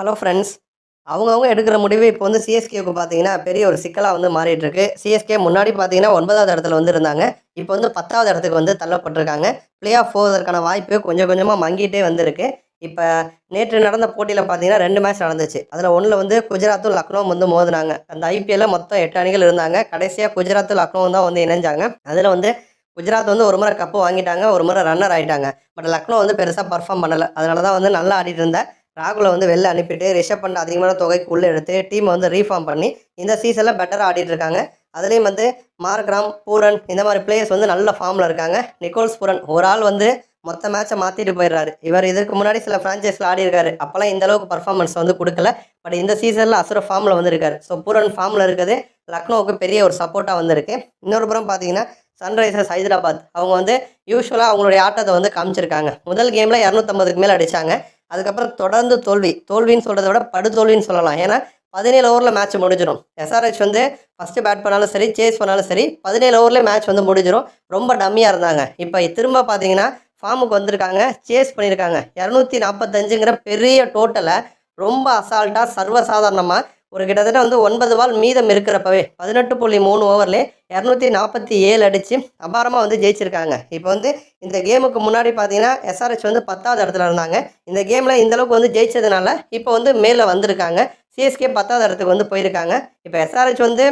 Hello friends அவங்கவுங்க எடுக்கிற முடிவு இப்போ வந்து சிஎஸ்கேவுக்கு பார்த்தீங்கன்னா பெரிய ஒரு சிக்கலாக வந்து மாறிட்டு இருக்கு சிஎஸ்கே முன்னாடி பார்த்தீங்கன்னா ஒன்பதாவது இடத்துல வந்து இருந்தாங்க. இப்போ வந்து பத்தாவது இடத்துக்கு வந்து தள்ளப்பட்டிருக்காங்க. பிளே ஆஃப் போவதற்கான வாய்ப்பு கொஞ்சம் கொஞ்சமாக மங்கிட்டே வந்திருக்கு. இப்போ நேற்று நடந்த போட்டியில் பார்த்தீங்கன்னா ரெண்டு மேட்ச் நடந்துச்சு. அதில் ஒன்றில் வந்து குஜராத்தும் லக்னோவும் வந்து மோதினாங்க. அந்த ஐபிஎல்ல மொத்தம் எட்டு அணிகள் இருந்தாங்க. கடைசியாக குஜராத்தும் லக்னோவும் தான் வந்து இணைஞ்சாங்க. அதில் வந்து குஜராத் வந்து ஒரு முறை கப்பு வாங்கிட்டாங்க. ஒரு முறை ரன்னர் ஆகிட்டாங்க பட் லக்னோ வந்து பெருசாக பர்ஃபார்ம் பண்ணலை. அதனால தான் வந்து நல்லா ஆடிட்டு இருந்தேன் ராகுலை வந்து வெளில அனுப்பிட்டு ரிஷப் பண்ண அதிகமான தொகைக்கு உள்ளே எடுத்து டீமை வந்து ரீஃபார்ம் பண்ணி இந்த சீசனில் பெட்டராக ஆடிட்டு இருக்காங்க. அதுலேயும் வந்து மார்க்ராம் பூரன் இந்த மாதிரி பிளேயர்ஸ் வந்து நல்ல ஃபார்மில் இருக்காங்க. நிக்கோல்ஸ் பூரன் ஒரு ஆள் வந்து மொத்த மேட்சை மாற்றிட்டு போயிடுறாரு. இவர் இதுக்கு முன்னாடி சில ஃப்ரான்ச்சைஸில் ஆடி இருக்காரு. அப்போல்லாம் இந்த அளவுக்கு பர்ஃபார்மன்ஸ் வந்து கொடுக்கல. பட் இந்த சீசனில் அசுர ஃபார்மில் வந்திருக்காரு ஸோ பூரன் ஃபார்மில் இருக்குது. லக்னோவுக்கு பெரிய ஒரு சப்போர்ட்டாக வந்திருக்கு இன்னொரு புறம் பார்த்தீங்கன்னா சன்ரைசர்ஸ் ஹைதராபாத். அவங்க வந்து யூஸ்வலாக அவங்களுடைய ஆட்டத்தை வந்து காமிச்சிருக்காங்க. முதல் கேமில் இரநூத்தம்பதுக்கு மேலே அடித்தாங்க அதுக்கப்புறம் தொடர்ந்து தோல்வி. தோல்வின்னு சொல்கிறத விட படுதோல்வின்னு சொல்லலாம். ஏன்னா பதினேழு ஓவரில் மேட்ச் முடிஞ்சிடும். எஸ்ஆர்ஹெச் வந்து ஃபஸ்ட்டு பேட் பண்ணாலும் சரி சேஸ் பண்ணாலும் சரி பதினேழு ஓவரில் மேட்ச் வந்து முடிஞ்சிடும் ரொம்ப டம்மியாக இருந்தாங்க. இப்போ திரும்ப பார்த்தீங்கன்னா ஃபார்முக்கு வந்திருக்காங்க சேஸ் பண்ணியிருக்காங்க இரநூத்தி நாற்பத்தஞ்சுங்கிற பெரிய டோட்டலை ரொம்ப அசால்ட்டாக சர்வசாதாரணமாக ஒரு கிட்டத்தட்ட வந்து ஒன்பது பால் மீதம் இருக்கிறப்பவே பதினெட்டு புள்ளி மூணு ஓவர்லேயே இரநூத்தி நாற்பத்தி ஏழு அடித்து அபாரமாக வந்து ஜெயிச்சிருக்காங்க. இப்போ வந்து இந்த கேமுக்கு முன்னாடி பார்த்தீங்கன்னா எஸ்ஆர்ஹெச் வந்து பத்தாவது இடத்துல இருந்தாங்க. இந்த கேமில் இந்தளவுக்கு வந்து ஜெயிச்சதுனால இப்போ வந்து மேலே வந்திருக்காங்க. சிஎஸ்கே பத்தாவது இடத்துக்கு வந்து போயிருக்காங்க. இப்போ எஸ்ஆர்ஹெச் வந்து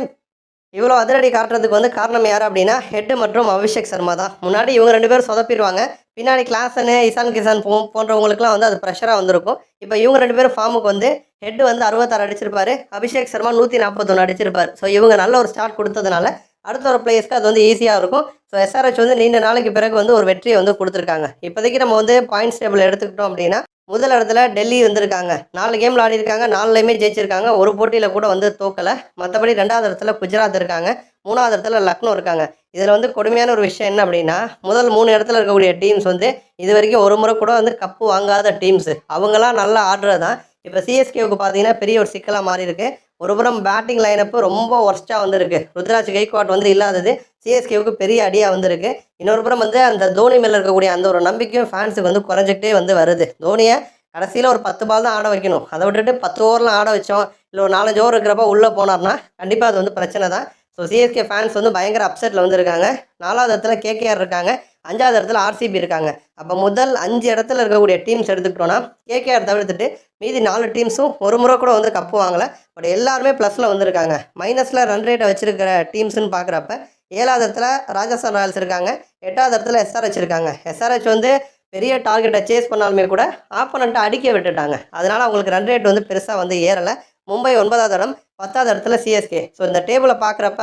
இவ்வளோ அதிரடி காட்டுறதுக்கு வந்து காரணம் யார் அப்படின்னா ஹெட் மற்றும் அபிஷேக் சர்மா தான். முன்னாடி இவங்க ரெண்டு பேரும் சொதப்பிடுவாங்க. பின்னாடி கிளாஸனு இசான் கிசான் போ போன்றவங்களுக்குலாம் வந்து அது ப்ரெஷராக வந்திருக்கும். இப்போ இவங்க ரெண்டு பேரும் ஃபார்முக்கு வந்து ஹெட் வந்து அறுபத்தாறு அடிச்சிருப்பாரு அபிஷேக் சர்மா நூற்றி நாற்பத்தொன்று அடிச்சிருப்பார். ஸோ இவங்க நல்ல ஒரு ஸ்டார்ட் கொடுத்ததுனால அடுத்த ஒரு பிளேயர்ஸ்க்கு அது வந்து ஈஸியாக இருக்கும். ஸோ எஸ்ஆர்ஹெச் வந்து நீண்ட நாளைக்கு பிறகு வந்து ஒரு வெற்றியை வந்து கொடுத்துருக்காங்க. இப்போதைக்கு நம்ம வந்து பாயிண்ட்ஸ் டேபிள் எடுத்துக்கிட்டோம் அப்படின்னா முதல் இடத்துல டெல்லி வந்திருக்காங்க. நாலு கேமில் ஆடிருக்காங்க நாலுலையுமே ஜெயிச்சிருக்காங்க. ஒரு போட்டியில் கூட வந்து தோக்கலை. மற்றபடி ரெண்டாவது இடத்துல குஜராத் இருக்காங்க. மூணாவது இடத்துல லக்னோ இருக்காங்க. இதில் வந்து கொடுமையான ஒரு விஷயம் என்ன அப்படின்னா முதல் மூணு இடத்துல இருக்கக்கூடிய டீம்ஸ் வந்து இது வரைக்கும் ஒரு முறை கூட வந்து கப்பு வாங்காத டீம்ஸு அவங்களாம் நல்லா ஆடுறது தான். இப்போ சிஎஸ்கேவுக்கு பார்த்தீங்கன்னா பெரிய ஒரு சிக்கலாக மாறி இருக்கு. ஒரு புறம் பேட்டிங் லைனப்பு ரொம்ப ஒர்ஸ்ட்டாக வந்திருக்கு. ருத்ராஜ் கைக்வாட் வந்து இல்லாதது சிஎஸ்கேவுக்கு பெரிய அடியாக வந்திருக்கு. இன்னொரு புறம் வந்து அந்த தோனி மேலே இருக்கக்கூடிய அந்த ஒரு நம்பிக்கையும் ஃபேன்ஸுக்கு வந்து குறைஞ்சிக்கிட்டே வந்து வருது. தோனியை கடைசியில் ஒரு பத்து பால் தான் ஆட வைக்கணும். அதை விட்டுட்டு பத்து ஓவர்லாம் ஆட வச்சோம். இல்லை ஒரு நாலஞ்சு ஓவர் இருக்கிறப்ப உள்ளே போனார்னா கண்டிப்பாக அது வந்து பிரச்சனை தான். ஸோ சிஎஸ்கே ஃபேன்ஸ் வந்து பயங்கர அப்செட்டில் வந்திருக்காங்க. நாலாவது இடத்துல கேகேஆர் இருக்காங்க. அஞ்சாவது இடத்துல ஆர்சிபி இருக்காங்க. அப்போ முதல் அஞ்சு இடத்துல இருக்கக்கூடிய டீம்ஸ் எடுத்துக்கிட்டோன்னா கேகேஆர் தவிர்த்துட்டு மீதி நாலு டீம்ஸும் ஒரு முறை கூட வந்து கப்பு வாங்கலை. பட் எல்லாருமே ப்ளஸில் வந்திருக்காங்க. மைனஸில் ரன் ரேட்டை வச்சிருக்கிற டீம்ஸ்னு பார்க்குறப்ப ஏழாவது இடத்துல ராஜஸ்தான் ராயல்ஸ் இருக்காங்க. எட்டாவது இடத்துல எஸ்ஆர்ஹெச் இருக்காங்க. எஸ்ஆர்ஹெச் வந்து பெரிய டார்கெட்டை சேஸ் பண்ணாலுமே கூட ஆப்போனண்ட்டை அடிக்க விட்டுட்டாங்க. அதனால் அவங்களுக்கு ரன் ரேட் வந்து பெருசாக வந்து ஏறலை. மும்பை ஒன்பதாவது இடம் பத்தாவது இடத்துல சிஎஸ்கே ஸோ இந்த டேபிளை பார்க்குறப்ப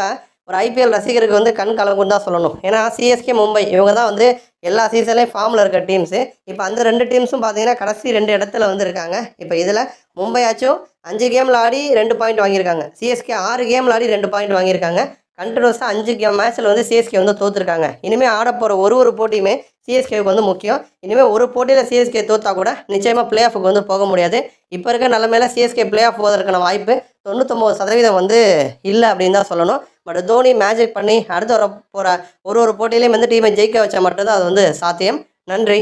ஒரு ஐபிஎல் ரசிகருக்கு வந்து கண் கலங்குன்னு தான் சொல்லணும். ஏன்னா சிஎஸ்கே மும்பை இவங்க தான் வந்து எல்லா சீசன்லேயும் ஃபார்மில் இருக்க டீம்ஸு இப்போ அந்த ரெண்டு டீம்ஸும் பார்த்தீங்கன்னா கடைசி ரெண்டு இடத்துல வந்து இருக்காங்க. இப்போ இதில் மும்பையாச்சும் அஞ்சு கேமில் ஆடி ரெண்டு பாயிண்ட் வாங்கியிருக்காங்க. சிஎஸ்கே ஆறு கேமில் ஆடி ரெண்டு பாயிண்ட் வாங்கியிருக்காங்க. கண்டினியூஸாக அஞ்சு கேம் மேட்ச்சில் வந்து சிஎஸ்கே வந்து தோற்றுருக்காங்க இனிமேல் ஆட போகிற ஒரு ஒரு போட்டியுமே சிஎஸ்கேவுக்கு வந்து முக்கியம். இனிமேல் ஒரு போட்டியில் சிஎஸ்கே தோத்தா கூட நிச்சயமாக பிளே ஆஃபுக்கு வந்து போக முடியாது. இப்போ இருக்க நிலமையில சிஎஸ்கே பிளே ஆஃப் போவதற்கான வாய்ப்பு தொண்ணூத்தொம்பது சதவீதம் வந்து இல்லை அப்படின்னு தான் சொல்லணும். பட் தோனி மேஜிக் பண்ணி அடுத்து வர போகிற ஒரு ஒரு போட்டியிலையும் வந்து டீமை ஜெயிக்க வச்சா மட்டும்தான் அது வந்து சாத்தியம். நன்றி.